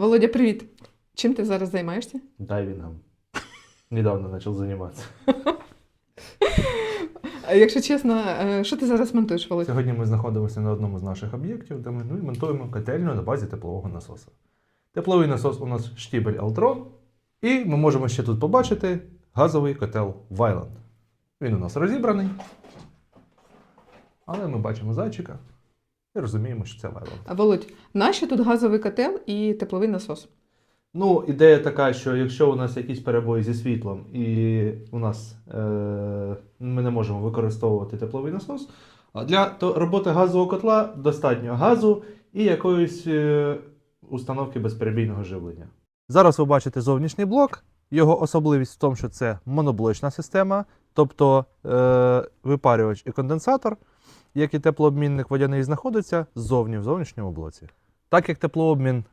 Володя, привіт. Чим ти зараз займаєшся? Дайвингом. Недавно начал заниматься. А Якщо чесно, е, що ти зараз монтуєш, Володя? Сьогодні ми знаходимося на одному з наших об'єктів, де ми ну, і монтуємо котельню на базі теплового насоса. Тепловий насос у нас штібель Altrон, і ми можемо ще тут побачити газовий котел Вайланд. Він у нас розібраний. Але ми бачимо зайчика і розуміємо, що це Вайланд. А, Володь, нащо тут газовий котел і тепловий насос? Ну, ідея така, що якщо у нас якісь перебої зі світлом і у нас е, ми не можемо використовувати тепловий насос, а для то, роботи газового котла достатньо газу і якоїсь е, установки безперебійного живлення. Зараз ви бачите зовнішній блок. Його особливість в тому, що це моноблочна система, тобто е, випарювач і конденсатор, як і теплообмінник водяний знаходиться ззовні в зовнішньому блоці. Так як теплообмін